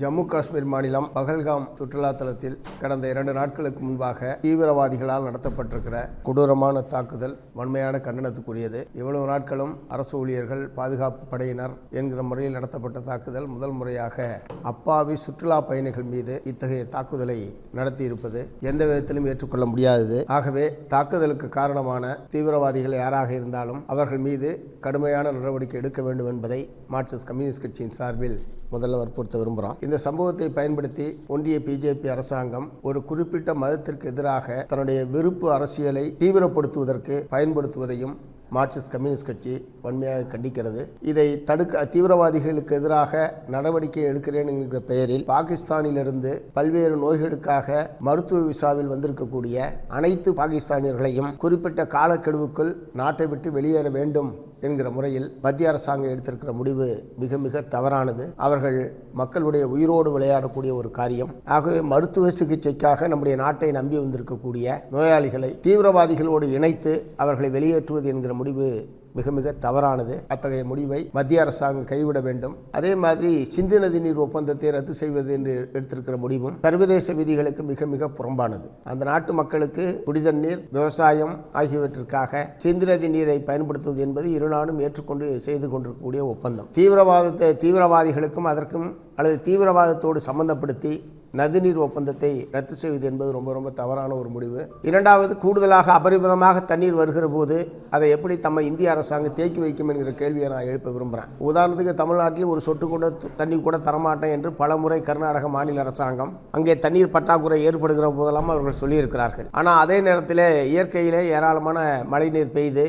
ஜம்மு காஷ்மீர் மாநிலம் பகல்காம் சுற்றுலா தலத்தில் கடந்த இரண்டு நாட்களுக்கு முன்பாக தீவிரவாதிகளால் நடத்தப்பட்டிருக்கிற கொடூரமான தாக்குதல் வன்மையான கண்டனத்துக்குரியது. இவ்வளவு நாட்களும் அரசு ஊழியர்கள் பாதுகாப்பு படையினர் என்கிற முறையில் நடத்தப்பட்ட தாக்குதல் முதல் முறையாக அப்பாவி சுற்றுலா பயணிகள் மீது இத்தகைய தாக்குதலை நடத்தியிருப்பது எந்த விதத்திலும் ஏற்றுக்கொள்ள முடியாதது. ஆகவே தாக்குதலுக்கு காரணமான தீவிரவாதிகள் யாராக இருந்தாலும் அவர்கள் மீது கடுமையான நடவடிக்கை எடுக்க வேண்டும் என்பதை மார்க்சிஸ்ட் கம்யூனிஸ்ட் கட்சியின் சார்பில் முதல்ல வற்புறுத்த விரும்புகிறோம் இந்த சம்பவத்தை பயன்படுத்தி ஒன்றிய பிஜேபி அரசாங்கம் ஒரு குறிப்பிட்ட மதத்திற்கு எதிராக தன்னுடைய விருப்பு அரசியலை தீவிரப்படுத்துவதற்கு பயன்படுத்துவதையும் மார்க்சிஸ்ட் கம்யூனிஸ்ட் கட்சி வன்மையாக கண்டிக்கிறது. இதை தடுக்க தீவிரவாதிகளுக்கு எதிராக நடவடிக்கை எடுக்கிறேன் என்கிற பெயரில் பாகிஸ்தானிலிருந்து பல்வேறு நோய்களுக்காக மருத்துவ விசாவில் வந்திருக்கக்கூடிய அனைத்து பாகிஸ்தானியர்களையும் குறிப்பிட்ட காலக்கெடுவுக்குள் நாட்டை விட்டு வெளியேற வேண்டும் என்கிற முறையில் மத்திய அரசாங்கம் எடுத்திருக்கிற முடிவு மிக மிக தவறானது. அவர்கள் மக்களுடைய உயிரோடு விளையாடக்கூடிய ஒரு காரியம். ஆகவே மருத்துவ சிகிச்சைக்காக நம்முடைய நாட்டை நம்பி வந்திருக்கக்கூடிய நோயாளிகளை தீவிரவாதிகளோடு இணைத்து அவர்களை வெளியேற்றுவது என்கிற முடிவு மிக மிக தவறானது. அத்தகைய முடிவை மத்திய அரசாங்கம் கைவிட வேண்டும். அதே மாதிரி சிந்து நதி நீர் ஒப்பந்தத்தை ரத்து செய்வது என்று எடுத்திருக்கிற முடிவும் சர்வதேச விதிகளுக்கு மிக மிக புறம்பானது. அந்த நாட்டு மக்களுக்கு குடித நீர் விவசாயம் ஆகியவற்றிற்காக சிந்து நதி நீரை பயன்படுத்துவது என்பது இரு நாடும் ஏற்றுக்கொண்டு செய்து கொண்டிருக்கக்கூடிய ஒப்பந்தம். தீவிரவாதத்தை தீவிரவாதிகளுக்கும் அதற்கும் அல்லது தீவிரவாதத்தோடு சம்பந்தப்படுத்தி நதிநீர் ஒப்பந்தத்தை ரத்து செய்வது என்பது ரொம்ப ரொம்ப தவறான ஒரு முடிவு. இரண்டாவது கூடுதலாக அபரிமிதமாக தண்ணீர் வருகிற போது அதை எப்படி நம்ம இந்திய அரசாங்கம் தேக்கி வைக்கும் என்கிற கேள்வியை நான் எழுப்ப விரும்புகிறேன் உதாரணத்துக்கு தமிழ்நாட்டில் ஒரு சொட்டு கூட தண்ணி கூட தரமாட்டேன் என்று பல முறை கர்நாடக மாநில அரசாங்கம் அங்கே தண்ணீர் பற்றாக்குறை ஏற்படுகிற போதெல்லாம் அவர்கள் சொல்லியிருக்கிறார்கள். ஆனால் அதே நேரத்தில் இயற்கையிலே ஏராளமான மழைநீர் பெய்து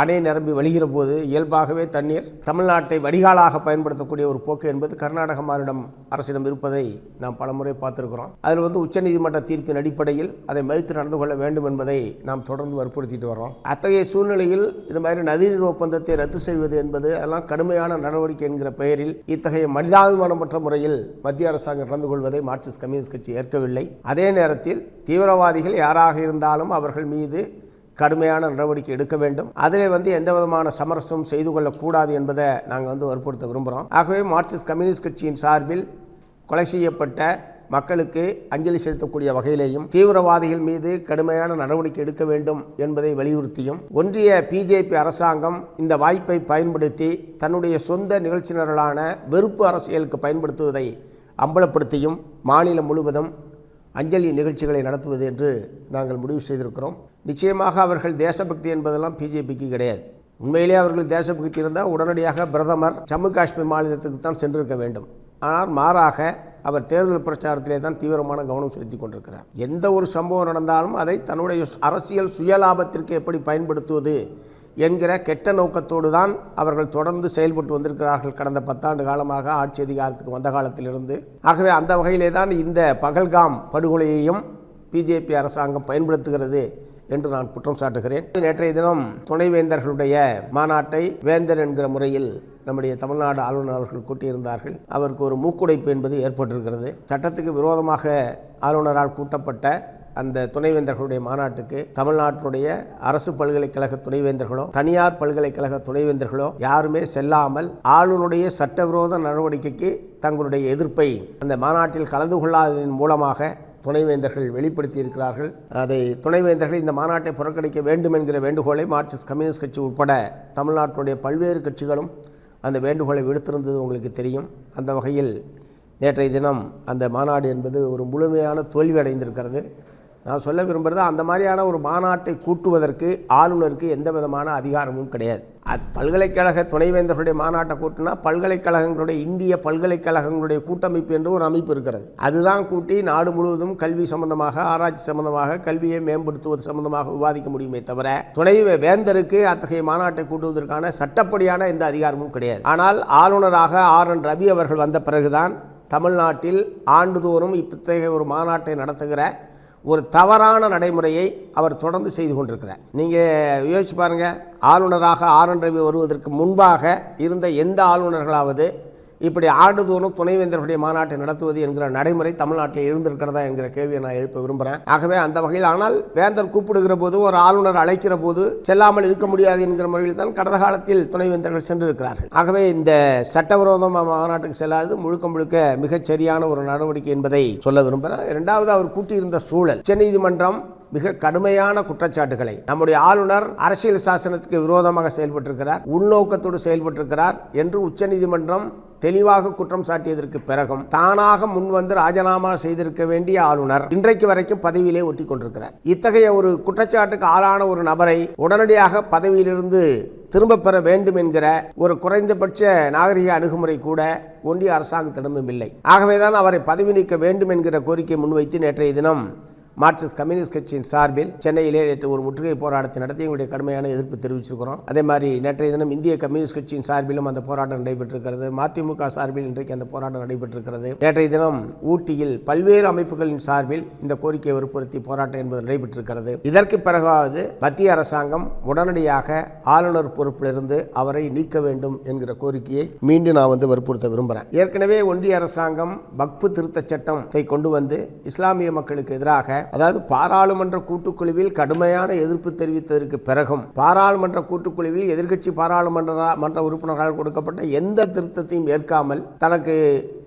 அணை நிரம்பி வழிகிற போது இயல்பாகவே தண்ணீர் தமிழ்நாட்டை வடிகாலாக பயன்படுத்தக்கூடிய ஒரு போக்கு என்பது கர்நாடக மாநிலம் அரசிடம் இருப்பதை நாம் பலமுறை பார்த்துருக்கிறோம். அதில் வந்து உச்சநீதிமன்ற தீர்ப்பின் அடிப்படையில் அதை மதித்து நடந்து கொள்ள வேண்டும் என்பதை நாம் தொடர்ந்து வற்புறுத்திட்டு வரோம் அத்தகைய சூழ்நிலையில் இது மாதிரி நதிநீர் ஒப்பந்தத்தை ரத்து செய்வது என்பது அதெல்லாம் கடுமையான நடவடிக்கை என்கிற பெயரில் இத்தகைய மனிதாபிமானமற்ற முறையில் மத்திய அரசாங்கம் நடந்து கொள்வதை மார்க்சிஸ்ட் கம்யூனிஸ்ட் கட்சி ஏற்கவில்லை. அதே நேரத்தில் தீவிரவாதிகள் யாராக இருந்தாலும் அவர்கள் மீது கடுமையான நடவடிக்கை எடுக்க வேண்டும். அதில் வந்து எந்த விதமான சமரசம் செய்து கொள்ளக்கூடாது என்பதை நாங்கள் வந்து வற்புறுத்த விரும்புகிறோம் ஆகவே மார்க்சிஸ்ட் கம்யூனிஸ்ட் கட்சியின் சார்பில் கொலை செய்யப்பட்ட மக்களுக்கு அஞ்சலி செலுத்தக்கூடிய வகையிலேயும் தீவிரவாதிகள் மீது கடுமையான நடவடிக்கை எடுக்க வேண்டும் என்பதை வலியுறுத்தியும் ஒன்றிய பிஜேபி அரசாங்கம் இந்த வாய்ப்பை பயன்படுத்தி தன்னுடைய சொந்த நிகழ்ச்சியினர்களான வெறுப்பு அரசியலுக்கு பயன்படுத்துவதை அம்பலப்படுத்தியும் மாநிலம் முழுவதும் அஞ்சலி நிகழ்ச்சிகளை நடத்துவது என்று நாங்கள் முடிவு செய்திருக்கிறோம். நிச்சயமாக அவர்கள் தேசபக்தி என்பதெல்லாம் பிஜேபிக்கு கிடையாது. உண்மையிலே அவர்கள் தேசபக்தி இருந்தால் உடனடியாக பிரதமர் ஜம்மு காஷ்மீர் மாநிலத்துக்கு தான் சென்றிருக்க வேண்டும். ஆனால் மாறாக அவர் தேர்தல் பிரச்சாரத்திலே தான் தீவிரமான கவனம் செலுத்தி கொண்டிருக்கிறார். எந்த ஒரு சம்பவம் நடந்தாலும் அதை தன்னுடைய அரசியல் சுயலாபத்திற்கு எப்படி பயன்படுத்துவது என்கிற கெட்ட நோக்கத்தோடு தான் அவர்கள் தொடர்ந்து செயல்பட்டு வந்திருக்கிறார்கள். கடந்த பத்தாண்டு காலமாக ஆட்சி அதிகாரத்துக்கு வந்த காலத்திலிருந்து. ஆகவே அந்த வகையிலே தான் இந்த பகல்காம் படுகொலையையும் பிஜேபி அரசாங்கம் பயன்படுத்துகிறது. என்று நான் குற்றம் சாட்டுகிறேன். நேற்றைய தினம் துணைவேந்தர்களுடைய மாநாட்டை வேந்தர் என்கிற முறையில் நம்முடைய தமிழ்நாடு ஆளுநர் அவர்கள் கூட்டியிருந்தார்கள். அவருக்கு ஒரு மூக்குடைப்பு என்பது ஏற்பட்டிருக்கிறது. சட்டத்துக்கு விரோதமாக ஆளுநரால் கூட்டப்பட்ட அந்த துணைவேந்தர்களுடைய மாநாட்டுக்கு தமிழ்நாட்டினுடைய அரசு பல்கலைக்கழக துணைவேந்தர்களோ தனியார் பல்கலைக்கழக துணைவேந்தர்களோ யாருமே செல்லாமல் ஆளுநருடைய சட்டவிரோத நடவடிக்கைக்கு தங்களுடைய எதிர்ப்பை அந்த மாநாட்டில் கலந்து கொள்ளாததன் மூலமாக துணைவேந்தர்கள் வெளிப்படுத்தியிருக்கிறார்கள். அதை துணைவேந்தர்கள் இந்த மாநாட்டை புறக்கணிக்க வேண்டும் என்கிற வேண்டுகோளை மார்க்சிஸ்ட் கம்யூனிஸ்ட் கட்சி உட்பட தமிழ்நாட்டினுடைய பல்வேறு கட்சிகளும் அந்த வேண்டுகோளை விடுத்திருந்தது உங்களுக்கு தெரியும். அந்த வகையில் நேற்றைய தினம் அந்த மாநாடு என்பது ஒரு முழுமையான தோல்வி அடைந்திருக்கிறது நான் சொல்ல விரும்புகிறது அந்த மாதிரியான ஒரு மாநாட்டை கூட்டுவதற்கு ஆளுநருக்கு எந்த விதமான அதிகாரமும் கிடையாது. அது பல்கலைக்கழக துணைவேந்தர்களுடைய மாநாட்டை கூட்டினா பல்கலைக்கழகங்களுடைய இந்திய பல்கலைக்கழகங்களுடைய கூட்டமைப்பு என்று ஒரு அமைப்பு இருக்கிறது. அதுதான் கூட்டி நாடு முழுவதும் கல்வி சம்பந்தமாக ஆராய்ச்சி சம்பந்தமாக கல்வியை மேம்படுத்துவது சம்பந்தமாக விவாதிக்க முடியுமே தவிர துணை வேந்தருக்கு அத்தகைய மாநாட்டை கூட்டுவதற்கான சட்டப்படியான எந்த அதிகாரமும் கிடையாது. ஆனால் ஆளுநராக ஆர். என். ரவி அவர்கள் வந்த பிறகுதான் தமிழ்நாட்டில் ஆண்டுதோறும் இத்தகைய ஒரு மாநாட்டை நடத்துகிற ஒரு தவறான நடைமுறையை அவர் தொடர்ந்து செய்து கொண்டிருக்கிறார். நீங்கள் யோசிச்சு பாருங்கள் ஆளுநராக ஆர் என் ரவி வருவதற்கு முன்பாக இருந்த எந்த ஆளுநர்களாவது இப்படி ஆண்டுதோறும் துணைவேந்தர்களுடைய மாநாட்டை நடத்துவது என்கிற நடைமுறை தமிழ்நாட்டில் இருந்திருக்கிறதா என்கிற கேள்வியை நான் எழுப்ப விரும்புகிறேன் ஆகவே அந்த வகையில் ஆனால் வேந்தர் கூப்பிடுகிற போது ஒரு ஆளுநர் அழைக்கிற போது செல்லாமல் இருக்க முடியாது என்கிற முறையில் தான் கடந்த காலத்தில் துணைவேந்தர்கள் சென்றிருக்கிறார்கள். ஆகவே இந்த சட்டவிரோதமாக மாநாட்டுக்கு செல்லாதது முழுக்க முழுக்க மிகச் சரியான ஒரு நடவடிக்கை என்பதை சொல்ல விரும்புகிறேன் இரண்டாவது அவர் கூட்டியிருந்த சூழல். உச்சநீதிமன்றம் மிக கடுமையான குற்றச்சாட்டுகளை நம்முடைய ஆளுநர் அரசியல் சாசனத்துக்கு விரோதமாக செயல்பட்டிருக்கிறார் உள்நோக்கத்தோடு செயல்பட்டிருக்கிறார் என்று உச்சநீதிமன்றம் தெளிவாக குற்றம் சாட்டியதற்கு பிறகும் தானாக முன்வந்து ராஜினாமா செய்திருக்க வேண்டிய ஆளுநர் இன்றைக்கு வரைக்கும் பதவியிலே ஒட்டி கொண்டிருக்கிறார். இத்தகைய ஒரு குற்றச்சாட்டுக்கு ஆளான ஒரு நபரை உடனடியாக பதவியிலிருந்து திரும்ப பெற வேண்டும் என்கிற ஒரு குறைந்தபட்ச நாகரிக அணுகுமுறை கூட ஒன்றிய அரசாங்கத்திடமும் இல்லை. ஆகவேதான் அவரை பதவி நீக்க வேண்டும் என்கிற கோரிக்கை முன்வைத்து நேற்றைய தினம் மார்க்சிஸ்ட் கம்யூனிஸ்ட் கட்சியின் சார்பில் சென்னையிலே நேற்று ஒரு முற்றுகை போராட்டத்தை நடத்தி எங்களுடைய கடுமையான எதிர்ப்பு தெரிவிச்சிருக்கிறோம். அதே மாதிரி நேற்றைய தினம் இந்திய கம்யூனிஸ்ட் கட்சியின் சார்பிலும் அந்த போராட்டம் நடைபெற்றிருக்கிறது. மதிமுக சார்பில் இன்றைக்கு அந்த போராட்டம் நடைபெற்றிருக்கிறது. நேற்றைய தினம் ஊட்டியில் பல்வேறு அமைப்புகளின் சார்பில் இந்த கோரிக்கையை வற்புறுத்தி போராட்டம் என்பது நடைபெற்றிருக்கிறது. இதற்கு பிறகாவது மத்திய அரசாங்கம் உடனடியாக ஆளுநர் பொறுப்பிலிருந்து அவரை நீக்க வேண்டும் என்கிற கோரிக்கையை மீண்டும் நான் வந்து வற்புறுத்த விரும்புகிறேன் ஏற்கனவே ஒன்றிய அரசாங்கம் வக்பு திருத்தச் சட்டத்தை கொண்டு வந்து இஸ்லாமிய மக்களுக்கு எதிராக அதாவது பாராளுமன்ற கூட்டுக்குழுவில் கடுமையான எதிர்ப்பு தெரிவித்ததற்கு பிறகும் பாராளுமன்ற கூட்டுக்குழுவில் எதிர்க்கட்சி பாராளுமன்ற மன்ற உறுப்பினர்களால் கொடுக்கப்பட்ட எந்த திருத்தத்தையும் ஏற்காமல் தனக்கு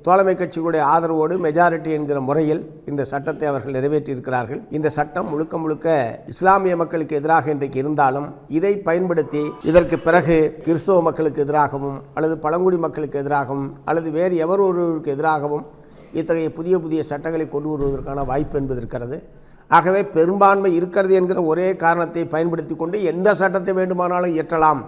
தோழமை கட்சிகளுடைய ஆதரவோடு மெஜாரிட்டி என்கிற முறையில் இந்த சட்டத்தை அவர்கள் நிறைவேற்றியிருக்கிறார்கள். இந்த சட்டம் முழுக்க முழுக்க இஸ்லாமிய மக்களுக்கு எதிராக இன்றைக்கு இருந்தாலும் இதை பயன்படுத்தி இதற்கு பிறகு கிறிஸ்தவ மக்களுக்கு எதிராகவும் அல்லது பழங்குடி மக்களுக்கு எதிராகவும் அல்லது வேறு எவர் ஒருவருக்கு எதிராகவும் இத்தகைய புதிய புதிய சட்டங்களை கொண்டு வருவதற்கான வாய்ப்பு என்பது இருக்கிறது. ஆகவே பெரும்பான்மை இருக்கிறது என்கிற ஒரே காரணத்தை பயன்படுத்தி கொண்டு எந்த சட்டத்தை வேண்டுமானாலும் இயற்றலாம்.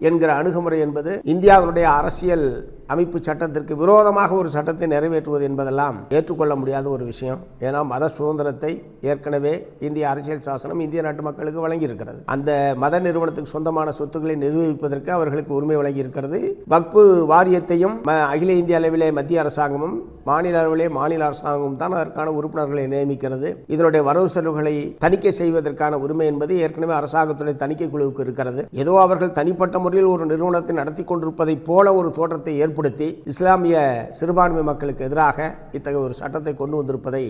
என்கிற அணுகுமுறை என்பது இந்தியாவினுடைய அரசியல் அமைப்பு சட்டத்திற்கு விரோதமாக ஒரு சட்டத்தை நிறைவேற்றுவது என்பதெல்லாம் ஏற்றுக்கொள்ள முடியாத ஒரு விஷயம். ஏன்னா மத சுதந்திரத்தை ஏற்கனவே இந்திய அரசியல் சாசனம் இந்திய நாட்டு மக்களுக்கு வழங்கியிருக்கிறது. அந்த மத நிறுவனத்துக்கு சொந்தமான சொத்துக்களை நிர்வகிப்பதற்கு அவர்களுக்கு உரிமை வழங்கியிருக்கிறது. வக்பு வாரியத்தையும் அகில இந்திய அளவிலே மத்திய அரசாங்கமும் மாநில அளவிலே மாநில அரசாங்கமும் தான் அதற்கான உறுப்பினர்களை நியமிக்கிறது. இதனுடைய வரவு செலவுகளை தணிக்கை செய்வதற்கான உரிமை என்பது ஏற்கனவே அரசாங்கத்துடைய தணிக்கை குழுவுக்கு இருக்கிறது. ஏதோ அவர்கள் தனிப்பட்ட முறையில் ஒரு நிறுவனத்தை நடத்தி கொண்டிருப்பதைப் போல ஒரு தோற்றத்தை ஏற்படுத்தி இஸ்லாமிய சிறுபான்மை மக்களுக்கு எதிராக இத்தகைய ஒரு சட்டத்தை கொண்டு வந்திருப்பதை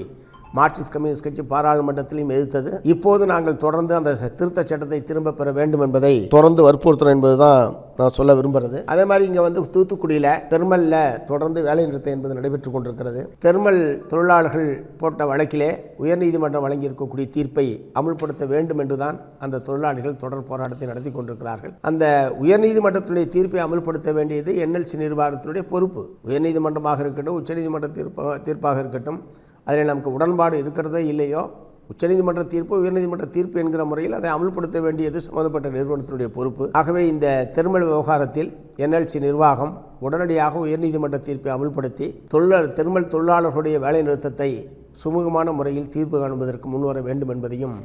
மார்க்சிஸ்ட் கம்யூனிஸ்ட் கட்சி பாராளுமன்றத்திலையும் எதிர்த்தது. இப்போது நாங்கள் தொடர்ந்து அந்த திருத்த சட்டத்தை திரும்ப பெற வேண்டும் என்பதை தொடர்ந்து வற்புறுத்தணும் என்பதுதான் நான் சொல்ல விரும்புகிறது அதே மாதிரி இங்கே வந்து தூத்துக்குடியில் தெர்மலில் தொடர்ந்து வேலை நிறுத்தம் என்பது நடைபெற்று கொண்டிருக்கிறது. தெர்மல் தொழிலாளர்கள் போட்ட வழக்கிலே உயர்நீதிமன்றம் வழங்கியிருக்கக்கூடிய தீர்ப்பை அமுல்படுத்த வேண்டும் என்றுதான் அந்த தொழிலாளிகள் தொடர் போராட்டத்தை நடத்தி கொண்டிருக்கிறார்கள். அந்த உயர்நீதிமன்றத்துடைய தீர்ப்பை அமுல்படுத்த வேண்டியது என்எல்சி நிர்வாகத்தினுடைய பொறுப்பு. உயர்நீதிமன்றமாக இருக்கட்டும் உச்சநீதிமன்ற தீர்ப்பாக இருக்கட்டும் அதில் நமக்கு உடன்பாடு இருக்கிறதோ இல்லையோ உச்சநீதிமன்ற தீர்ப்பு உயர்நீதிமன்ற தீர்ப்பு என்கிற முறையில் அதை அமல்படுத்த வேண்டியது சம்மந்தப்பட்ட நிறுவனத்தினுடைய பொறுப்பு. ஆகவே இந்த திருமல் விவகாரத்தில் என்எல்சி நிர்வாகம் உடனடியாக உயர்நீதிமன்ற தீர்ப்பை அமல்படுத்தி தொழிலாளர் திருமல் தொழிலாளர்களுடைய வேலைநிறுத்தத்தை சுமூகமான முறையில் தீர்ப்பு காண்பதற்கு முன்வர வேண்டும் என்பதையும்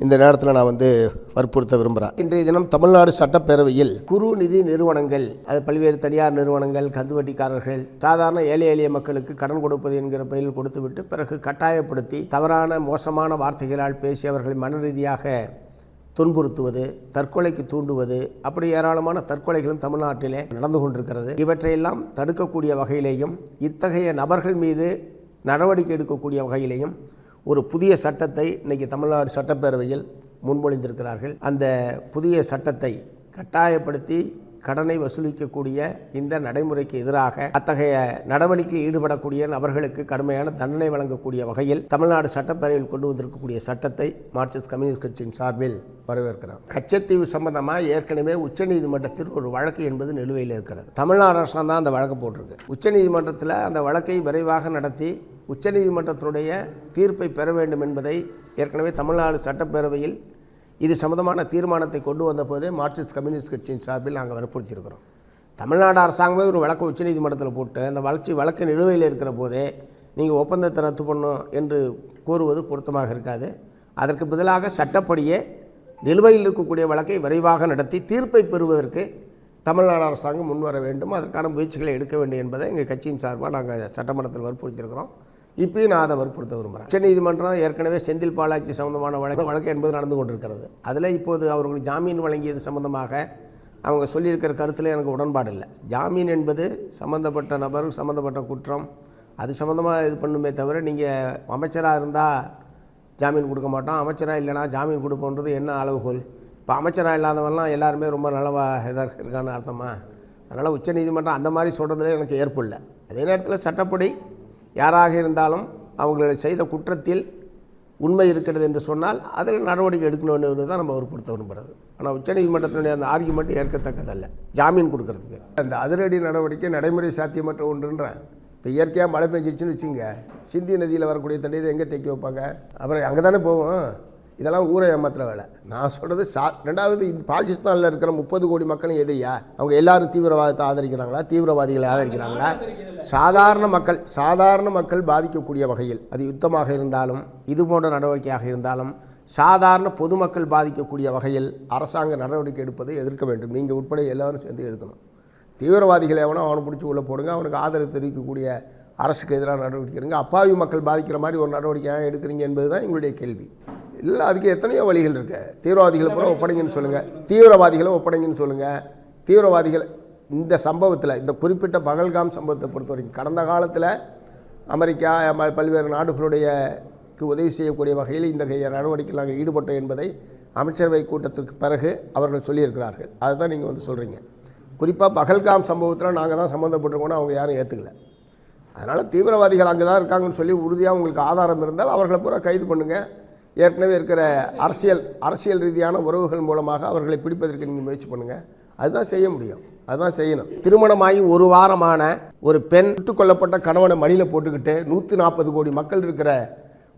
இந்த நேரத்தில் நான் வந்து வற்புறுத்த விரும்புகிறேன் இன்றைய தினம் தமிழ்நாடு சட்டப்பேரவையில் குறு நிதி நிறுவனங்கள் அது பல்வேறு தனியார் நிறுவனங்கள் கந்துவட்டிக்காரர்கள் சாதாரண ஏழை எளிய மக்களுக்கு கடன் கொடுப்பது என்கிற பெயரில் கொடுத்துவிட்டு பிறகு கட்டாயப்படுத்தி தவறான மோசமான வார்த்தைகளால் பேசி அவர்களை மன ரீதியாக துன்புறுத்துவது தற்கொலைக்கு தூண்டுவது அப்படி ஏராளமான தற்கொலைகளும் தமிழ்நாட்டிலே நடந்து கொண்டிருக்கிறது. இவற்றையெல்லாம் தடுக்கக்கூடிய வகையிலேயும் இத்தகைய நபர்கள் மீது நடவடிக்கை எடுக்கக்கூடிய வகையிலேயும் ஒரு புதிய சட்டத்தை இன்றைக்கி தமிழ்நாடு சட்டப்பேரவையில் முன்மொழிந்திருக்கிறார்கள். அந்த புதிய சட்டத்தை கட்டாயப்படுத்தி கடனை வசூலிக்கக்கூடிய இந்த நடைமுறைக்கு எதிராக அத்தகைய நடவடிக்கையில் ஈடுபடக்கூடிய நபர்களுக்கு கடுமையான தண்டனை வழங்கக்கூடிய வகையில் தமிழ்நாடு சட்டப்பேரவையில் கொண்டு வந்திருக்கக்கூடிய சட்டத்தை மார்க்சிஸ்ட் கம்யூனிஸ்ட் கட்சியின் சார்பில் வரவேற்கிறோம். கச்சத்தீவு சம்பந்தமாக ஏற்கனவே உச்சநீதிமன்றத்தில் ஒரு வழக்கு என்பது நிலுவையில் இருக்கிறது. தமிழ்நாடு அரசாங்கம் தான் அந்த வழக்கு போட்டிருக்கு. உச்சநீதிமன்றத்தில் அந்த வழக்கை விரைவாக நடத்தி உச்சநீதிமன்றத்தினுடைய தீர்ப்பை பெற வேண்டும் என்பதை ஏற்கனவே தமிழ்நாடு சட்டப்பேரவையில் இது சம்பந்தமான தீர்மானத்தை கொண்டு வந்தபோதே மார்க்சிஸ்ட் கம்யூனிஸ்ட் கட்சியின் சார்பில் நாங்கள் வற்புறுத்தியிருக்கிறோம். தமிழ்நாடு அரசாங்கமே ஒரு வழக்கு உச்சநீதிமன்றத்தில் போட்டு அந்த வளர்ச்சி வழக்கு நிலுவையில் இருக்கிற போதே நீங்கள் ஒப்பந்தத்தை ரத்து பண்ணும் என்று கூறுவது பொருத்தமாக இருக்காது. அதற்கு பதிலாக சட்டப்படியே நிலுவையில் இருக்கக்கூடிய வழக்கை விரைவாக நடத்தி தீர்ப்பை பெறுவதற்கு தமிழ்நாடு அரசாங்கம் முன்வர வேண்டும். அதற்கான முயற்சிகளை எடுக்க வேண்டும் என்பதை எங்கள் கட்சியின் சார்பாக நாங்கள் சட்டமன்றத்தில் வற்புறுத்தியிருக்கிறோம். இப்பயும் நான் அதை வற்புறுத்த விரும்புகிறேன் உச்சநீதிமன்றம் ஏற்கனவே செந்தில் பாலாஜி சம்பந்தமான வழக்கு வழக்கு என்பது நடந்து கொண்டிருக்கிறது. அதில் இப்போது அவர்களுக்கு ஜாமீன் வழங்கியது சம்பந்தமாக அவங்க சொல்லியிருக்கிற கருத்தில் எனக்கு உடன்பாடு இல்லை. ஜாமீன் என்பது சம்மந்தப்பட்ட நபர் சம்மந்தப்பட்ட குற்றம் அது சம்மந்தமாக இது பண்ணுமே தவிர நீங்கள் அமைச்சராக இருந்தால் ஜாமீன் கொடுக்க மாட்டோம். அமைச்சராக இல்லைனா ஜாமீன் கொடுப்போன்றது என்ன அளவுகோல்? இப்போ அமைச்சராக இல்லாதவெல்லாம் எல்லாருமே ரொம்ப நல்லவாக இதாக இருக்கான்னு அர்த்தமாக அதனால் உச்சநீதிமன்றம் அந்த மாதிரி சொல்கிறதுல எனக்கு ஏற்பு இல்லை. அதே நேரத்தில் சட்டப்படி யாராக இருந்தாலும் அவங்களை செய்த குற்றத்தில் உண்மை இருக்கிறது என்று சொன்னால் அதில் நடவடிக்கை எடுக்கணும் என்று தான் நம்ம வற்புறுத்த விரும்புகிறது ஆனால் உச்சநீதிமன்றத்தினுடைய அந்த ஆர்குமெண்ட் ஏற்கத்தக்கதல்ல. ஜாமீன் கொடுக்கறதுக்கு. அந்த அதிரடி நடவடிக்கை நடைமுறை சாத்தியமற்ற ஒன்றுன்றேன் இப்போ இயற்கையாக மழை பெஞ்சிருச்சுன்னு வச்சுங்க சிந்தி நதியில் வரக்கூடிய தண்ணீர் எங்கே தேக்கி வைப்பாங்க? அப்புறம் அங்கே தானே போவோம். இதெல்லாம் ஊரை ஏமாத்துற வேலை. நான் சொல்கிறது சா ரெண்டாவது இந்த பாகிஸ்தானில் இருக்கிற முப்பது கோடி மக்களும் எதிரியா? அவங்க எல்லாரும் தீவிரவாதத்தை ஆதரிக்கிறாங்களா? தீவிரவாதிகளை ஆதரிக்கிறாங்களா? சாதாரண மக்கள் சாதாரண மக்கள் பாதிக்கக்கூடிய வகையில் அது யுத்தமாக இருந்தாலும் இது போன்ற நடவடிக்கையாக இருந்தாலும் சாதாரண பொதுமக்கள் பாதிக்கக்கூடிய வகையில் அரசாங்க நடவடிக்கை எடுப்பதை எதிர்க்க வேண்டும். நீங்கள் உட்பட எல்லாரும் சேர்ந்து எதிர்க்கணும். தீவிரவாதிகளை எவனோ அவனை பிடிச்சி உள்ளே போடுங்க அவனுக்கு ஆதரவு தெரிவிக்கக்கூடிய அரசுக்கு எதிரான நடவடிக்கை எடுங்க. அப்பாவி மக்கள் பாதிக்கிற மாதிரி ஒரு நடவடிக்கையாக எடுக்கிறீங்க என்பது தான் எங்களுடைய கேள்வி. இல்லை அதுக்கு எத்தனையோ வழிகள் இருக்கு. தீவிரவாதிகளை பூரா ஒப்படைங்கன்னு சொல்லுங்கள் தீவிரவாதிகளை ஒப்படைங்கன்னு சொல்லுங்கள் தீவிரவாதிகள் இந்த சம்பவத்தில் இந்த குறிப்பிட்ட பகல்காம் சம்பவத்தை பொறுத்த வரைக்கும் கடந்த காலத்தில் அமெரிக்கா பல்வேறு நாடுகளுடைய உதவி செய்யக்கூடிய வகையில் இந்த நடவடிக்கையில் நாங்கள் ஈடுபட்டோம் என்பதை அமைச்சரவை கூட்டத்திற்கு பிறகு அவர்கள் சொல்லியிருக்கிறார்கள். அதுதான் நீங்கள் வந்து சொல்கிறீங்க குறிப்பாக பகல்காம் சம்பவத்தில் நாங்கள் தான் சம்மந்தப்பட்டிருக்கோம்னு அவங்க யாரும் ஏற்றுக்கல அதனால் தீவிரவாதிகள் அங்கே தான் இருக்காங்கன்னு சொல்லி உறுதியாக உங்களுக்கு ஆதாரம் இருந்தால் அவர்களை பூரா கைது பண்ணுங்கள் ஏற்கனவே இருக்கிற அரசியல் அரசியல் ரீதியான உறவுகள் மூலமாக அவர்களை பிடிப்பதற்கு நீங்கள் முயற்சி பண்ணுங்கள் அதுதான் செய்ய முடியும். அதுதான் செய்யணும். திருமணமாகி ஒரு வாரமான ஒரு பெண் சுட்டுக்கொல்லப்பட்ட கணவனை மடியில் போட்டுக்கிட்டு நூற்றி நாற்பது கோடி மக்கள் இருக்கிற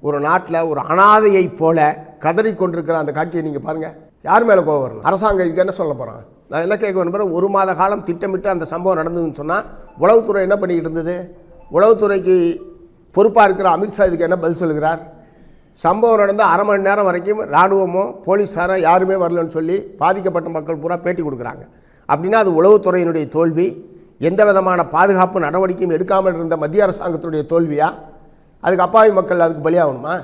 ஒரு நாட்டில் ஒரு அனாதையைப் போல கதறி கொண்டிருக்கிற அந்த காட்சியை நீங்கள் பாருங்கள் யார் மேலே கோவம் வரணும்? அரசாங்கம் இதுக்கு என்ன சொல்ல போகிறான் நான் என்ன கேட்க வேணும் ஒரு மாத காலம் திட்டமிட்டு அந்த சம்பவம் நடந்ததுன்னு சொன்னால் உளவுத்துறை என்ன பண்ணிக்கிட்டு இருந்தது? உளவுத்துறைக்கு பொறுப்பாக இருக்கிற அமித்ஷா இதுக்கு என்ன பதில் சொல்லுகிறார்? சம்பவம் நடந்த அரை மணி நேரம் வரைக்கும் இராணுவமோ போலீஸாரோ யாருமே வரலன்னு சொல்லி பாதிக்கப்பட்ட மக்கள் பூரா பேட்டி கொடுக்குறாங்க. அப்படின்னா அது உளவுத்துறையினுடைய தோல்வி எந்த விதமான பாதுகாப்பு நடவடிக்கையும் எடுக்காமல் இருந்த மத்திய அரசாங்கத்துடைய தோல்வியா? அதுக்கு அப்பாவி மக்கள் அதுக்கு பலியாகணுமா?